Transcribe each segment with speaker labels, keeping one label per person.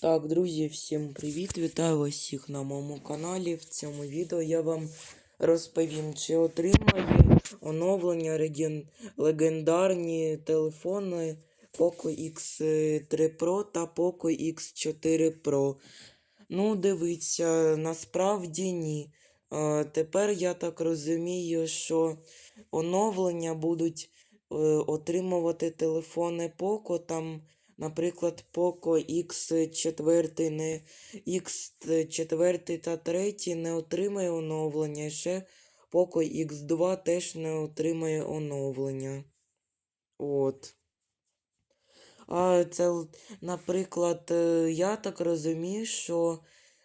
Speaker 1: Так, друзі, всім привіт! Вітаю вас всіх на моєму каналі. В цьому відео я вам розповім, чи отримає оновлення легендарні телефони Poco X3 Pro та Poco X4 Pro. Ну, дивіться, насправді ні. Тепер я так розумію, що оновлення будуть е, отримувати телефони Poco там. Наприклад, Poco X4 не X4 та 3 не отримає оновлення. І ще Poco X2 теж не отримає оновлення. От. А це, наприклад, е, я так розумію, що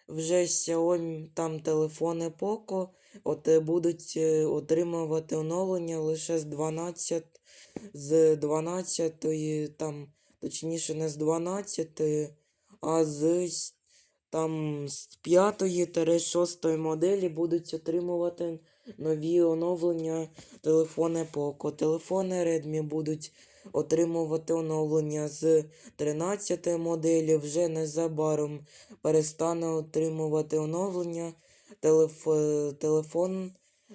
Speaker 1: вже Xiaomi там телефони Poco от е, будуть е, отримувати оновлення лише з 12 з 12 там, точніше, не з 12, а з там з 5-6 моделі будуть отримувати нові оновлення телефони Poco. Телефони Redmi будуть отримувати оновлення з 13 моделі, вже незабаром перестане отримувати оновлення. Телеф... е, Телефон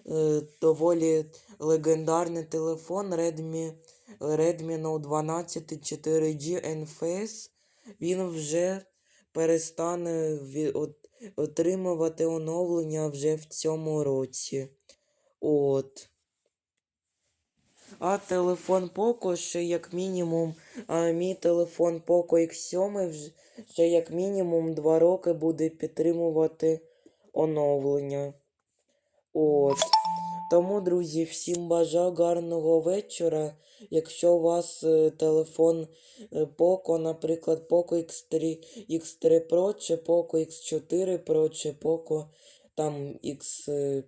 Speaker 1: е, доволі легендарний телефон Redmi, Redmi Note 12 4G NFS. Він вже перестане отримувати оновлення вже в цьому році. От. А телефон Poco ще як мінімум, а мій телефон Poco X7 вже ще як мінімум 2 роки буде підтримувати оновлення. От. Тому, друзі, всім бажаю гарного вечора. Якщо у вас е, телефон е, Poco, наприклад, Poco X3, X3 Pro, чи Poco X4 Pro, чи Poco там X, е,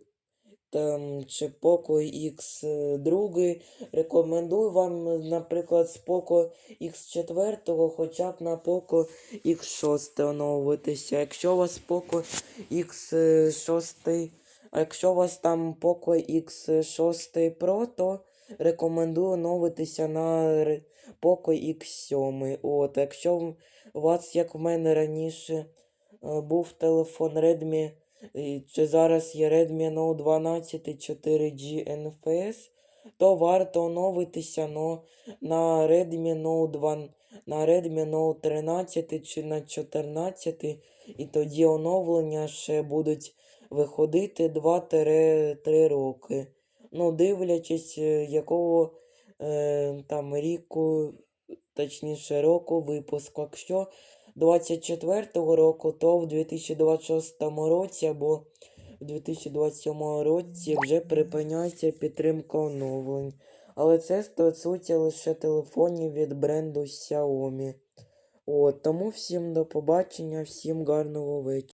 Speaker 1: там, чи Poco X2, рекомендую вам, наприклад, з Poco X4, хоча б на Poco X6 оновитися. Якщо у вас Poco X6 а якщо у вас там Poco X6 Pro, то рекомендую оновитися на Poco X7. От, якщо у вас, як в мене раніше, е, був телефон Redmi, чи зараз є Redmi Note 12 4G NFS, то варто оновитися но, на Redmi Note 2, на Redmi Note 13 чи на 14, і тоді оновлення ще будуть виходити 2-3 роки. Ну, дивлячись, е, якого е, там ріку, точніше року випуску. Якщо 24-го року, то в 2026 році або в 2027 році вже припиняється підтримка оновлень. Але це стосується лише телефонів від бренду Xiaomi. От, тому всім до побачення, всім гарного вечора.